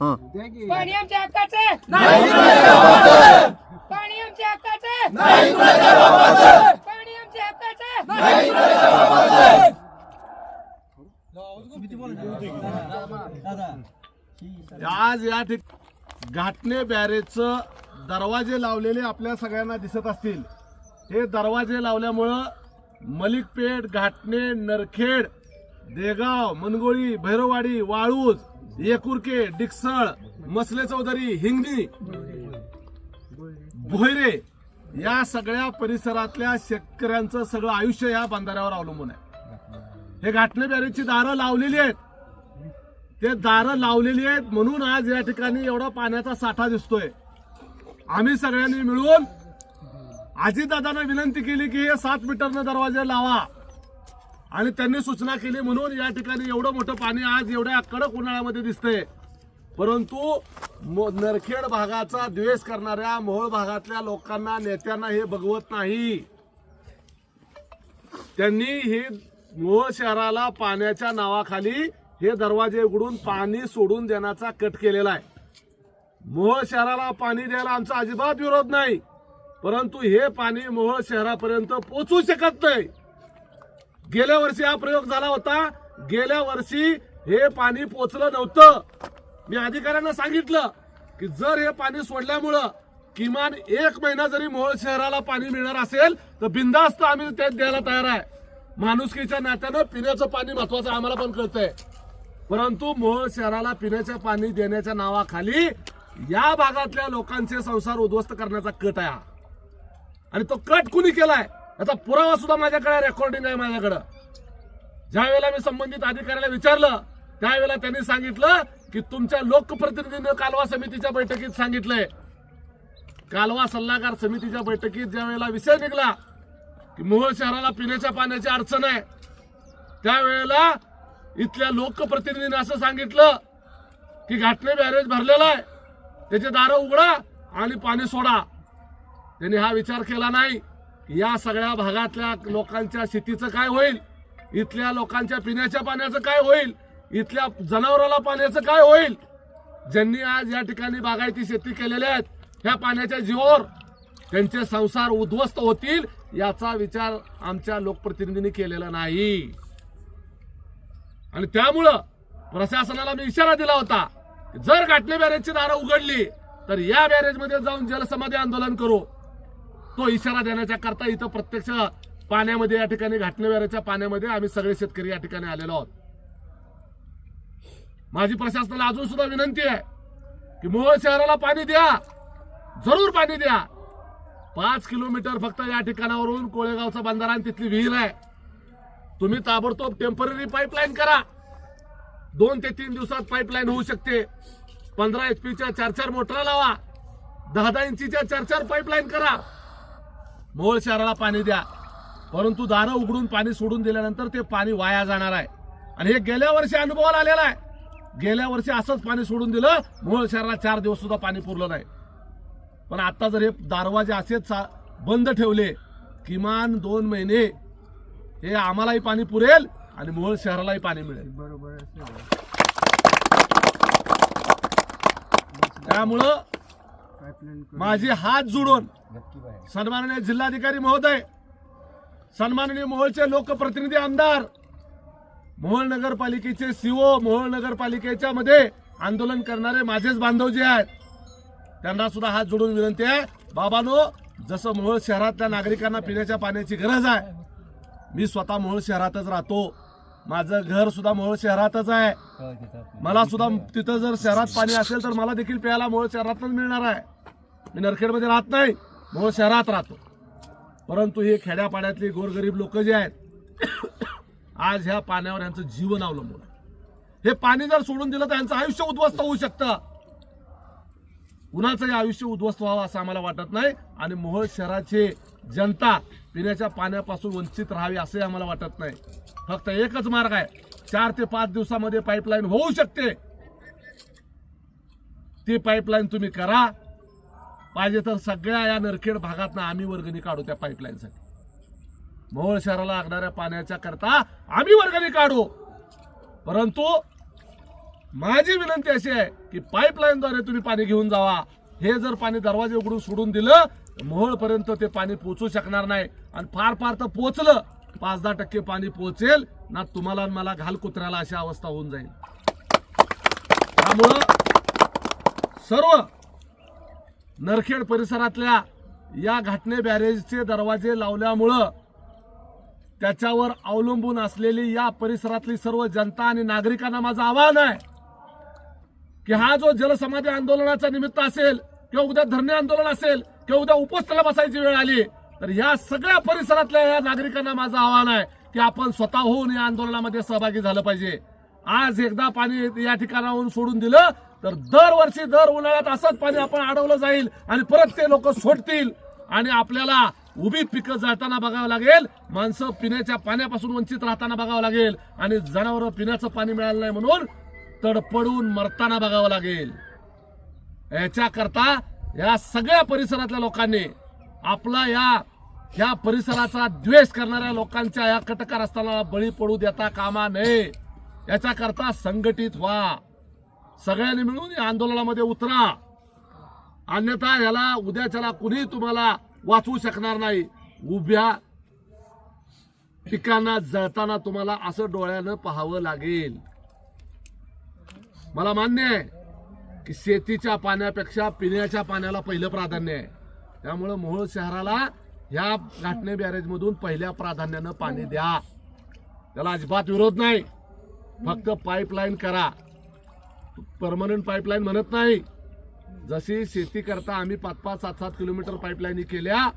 पाणी आमच्या हक्काचं. पाणी आमच्या हक्काचं. पाणी आमच्या हक्काचं. आज या ठिक घाटणे बॅरेजचं दरवाजे लावलेले आपल्या सगळ्यांना दिसत असतील. हे दरवाजे लावल्यामुळं मलिकपेठ घाटणे नरखेड देगाव मनगोळी भैरववाडी वाळूज येकुर्के डिक्सळ मसले चौधरी हिंगणी भोयरे या सगळ्या परिसरातल्या शेतकऱ्यांचं सगळं आयुष्य या बंधाऱ्यावर अवलंबून आहे. हे घाटणे बॅरेजची दारं लावलेली आहेत. ते दारं लावलेली आहेत म्हणून आज या ठिकाणी एवढा पाण्याचा साठा दिसतोय. आम्ही सगळ्यांनी मिळून अजितदादांना विनंती केली की हे सात मीटरनं दरवाजे लावा. आणि त्यांनी सूचना केली म्हणून या ठिकाणी एवढं मोठं पाणी आज एवढ्या कडक उन्हाळ्यामध्ये दिसतंय. परंतु मो- नरखेड भागाचा द्वेष करणाऱ्या मोहोळ भागातल्या लोकांना नेत्यांना हे बघवत नाही. त्यांनी हे मोहोळ शहराला पाण्याच्या नावाखाली हे दरवाजे उघडून पाणी सोडून देण्याचा कट केलेला आहे. मोहोळ शहराला पाणी द्यायला आमचा अजिबात विरोध नाही परंतु हे पाणी मोहोळ शहरापर्यंत पोचू शकत नाही. गेल्या वर्षी हा प्रयोग झाला होता. गेल्या वर्षी हे पाणी पोचलं नव्हतं. मी अधिकाऱ्यांना सांगितलं की जर हे पाणी सोडल्यामुळं किमान एक महिना जरी मोहोळ शहराला पाणी मिळणार असेल तर बिंदास्त आम्ही ते द्यायला तयार आहे. माणुसकीच्या नात्यानं पिण्याचं पाणी महत्वाचं आम्हाला पण कळतंय. परंतु मोहोळ शहराला पिण्याचे पाणी देण्याच्या नावाखाली या भागातल्या लोकांचे संसार उद्ध्वस्त करण्याचा कट आहे हा. आणि तो कट कुणी केलाय? याचा पुरावा सुद्धा माझ्याकडे रेकॉर्डिंग आहे माझ्याकडं. ज्या वेळेला मी संबंधित अधिकाऱ्याला विचारलं त्यावेळेला त्यांनी सांगितलं की तुमच्या लोकप्रतिनिधीनं कालवा समितीच्या बैठकीत सांगितलंय. कालवा सल्लागार समितीच्या बैठकीत ज्या वेळेला विषय निघला की मोहोळ शहराला पिण्याच्या पाण्याची अडचण आहे त्यावेळेला इथल्या लोकप्रतिनिधीने असं सांगितलं की घाटणे बॅरेज भरलेला आहे त्याचे दारं उघडा आणि पाणी सोडा. त्यांनी हा विचार केला नाही. या सगळ्या भागातल्या लोकांच्या शेतीचं काय होईल? इथल्या लोकांच्या पिण्याच्या पाण्याचं काय होईल? इथल्या जनावराला पाण्याचं काय होईल? ज्यांनी आज या ठिकाणी बागायती शेती केलेल्या आहेत ह्या पाण्याच्या जीवावर त्यांचे संसार उद्ध्वस्त होतील याचा विचार आमच्या लोकप्रतिनिधींनी केलेला नाही. आणि त्यामुळं प्रशासनाला मी इशारा दिला होता जर घाटणे बॅरेजची दारं उघडली तर या बॅरेजमध्ये जाऊन जलसमाधी आंदोलन करू. तो इशारा देण्याच्या करता इथं प्रत्यक्ष पाण्यामध्ये या ठिकाणी घाटणे पाण्यामध्ये आम्ही सगळे शेतकरी या ठिकाणी आलेलो आहोत. माझी प्रशासनाला अजून सुद्धा विनंती आहे की मोहोळ शहराला पाणी द्या. जरूर पाणी द्या. पाच किलोमीटर फक्त या ठिकाणावरून कोळेगावचा बंधारा आणि तिथली विहीर आहे. तुम्ही ताबडतोब टेंपररी पाईपलाईन करा. दोन ते तीन दिवसात पाईपलाईन होऊ शकते. पंधरा एच पीच्या चार चार मोटरा लावा. दहा दहा इंचीच्या चार चार पाईपलाईन करा. मोहोळ शहराला पाणी द्या. परंतु दारं उघडून पाणी सोडून दिल्यानंतर ते पाणी वाया जाणार आहे. आणि हे गेल्या वर्षी अनुभवाला आलेला आहे. गेल्या वर्षी असंच पाणी सोडून दिलं मोहोळ शहराला चार दिवस सुद्धा पाणी पुरलं नाही. पण आता जर हे दरवाजे असेच बंद ठेवले किमान दोन महिने हे आम्हालाही पाणी पुरेल आणि मोहोळ शहरालाही पाणी मिळेल. त्यामुळं माझी हात जोडून सन्माननीय जिल्हाधिकारी महोदय सन्माननीय मोहोळचे लोकप्रतिनिधी आमदार मोहोळ नगरपालिकेचे सीओ मोहोळ नगरपालिकेच्या मध्ये आंदोलन करणारे माझेच बांधव जे आहेत. त्यांना सुद्धा हात जोडून विनंती आहे बाबानो जसं मोहोळ शहरातल्या नागरिकांना पिण्याच्या पाण्याची गरज आहे मी स्वतः मोहोळ शहरातच राहतो. माझं घर सुद्धा मोहोळ शहरातच आहे. मला सुद्धा तिथं जर शहरात पाणी असेल तर मला देखील प्यायला मोहोळ शहरातच मिळणार आहे. मी नरखेडमध्ये राहत नाही मोहोळ शहरात राहतो. परंतु हे खेड्यापाड्यातली गोरगरीब लोक जे आहेत आज ह्या पाण्यावर यांचं जीवन अवलंबून आहे. हे पाणी जर सोडून दिलं तर यांचं आयुष्य उद्ध्वस्त होऊ शकतं. कुणाचंही आयुष्य उद्ध्वस्त व्हावं असं आम्हाला वाटत नाही आणि मोहोळ शहराची जनता पिण्याच्या पाण्यापासून वंचित राहावे असंही आम्हाला वाटत नाही. फक्त एकच मार्ग आहे. चार ते पाच दिवसामध्ये पाईपलाईन होऊ शकते. ती पाईपलाईन तुम्ही करा. पाहिजे तर सगळ्या या नरखेड भागातनं आम्ही वर्गणी काढू त्या पाईपलाईनसाठी मोहोळ शहराला लागणाऱ्या पाण्याच्या करता आम्ही वर्गणी काढू. परंतु माझी विनंती अशी आहे की पाईपलाईनद्वारे तुम्ही पाणी घेऊन जावा. हे जर पाणी दरवाजे उघडून सोडून दिलं मोहोळपर्यंत ते पाणी पोचू शकणार नाही. आणि फार फार तर पोचलं. पाच दहा टक्के पाणी पोचेल. ना तुम्हाला मला घाल कुत्र्याला अशी अवस्था होऊन जाईल. त्यामुळं सर्व नरखेड परिसरातल्या या घाटणे बॅरेजचे दरवाजे लावल्यामुळं त्याच्यावर अवलंबून असलेली या परिसरातली सर्व जनता आणि नागरिकांना माझं आवाहन आहे की हा जो जलसमाधी आंदोलनाचा निमित्त असेल किंवा उद्या धरणे आंदोलन असेल किंवा उद्या उपोषणाला बसायची वेळ आली तर या सगळ्या परिसरातल्या या नागरिकांना माझं आवाहन आहे की आपण स्वतःहून या आंदोलनामध्ये सहभागी झालं पाहिजे. आज एकदा पाणी या ठिकाणाहून सोडून दिलं तर दरवर्षी दर उन्हाळ्यात असंच पाणी आपण अडवलं जाईल आणि परत ते लोक सोडतील. आणि आपल्याला उभी पिकं जळताना बघावं लागेल माणसं पिण्याच्या पाण्यापासून वंचित राहताना बघावं लागेल आणि जनावरं पिण्याचं पाणी मिळालं नाही म्हणून तडपडून मरताना बघावं लागेल. याच्याकरता या सगळ्या परिसरातल्या लोकांनी आपला या ह्या परिसराचा द्वेष करणाऱ्या लोकांच्या या कटकार असताना बळी पडू देता कामा नये. याच्याकरता संघटित व्हा. सगळ्यांनी मिळून या आंदोलनामध्ये उतरा. अन्यथा याला उद्याच्याला कुणी तुम्हाला वाचवू शकणार नाही. उभ्या पिकांना जळताना तुम्हाला असं डोळ्यानं पाहावं लागेल. मला मान्य आहे की शेतीच्या पाण्यापेक्षा पिण्याच्या पाण्याला पहिलं प्राधान्य आहे. त्यामुळं मोहोळ शहराला ह्या घाटणे बॅरेजमधून पहिल्या प्राधान्यानं पाणी द्या. त्याला अजिबात विरोध नाही. फक्त पाईपलाईन करा. परमनंट पाईपलाईन म्हणत नाही. जशी शेती करता आम्ही पाच पाच सात सात किलोमीटर पाईपलाईनी केल्या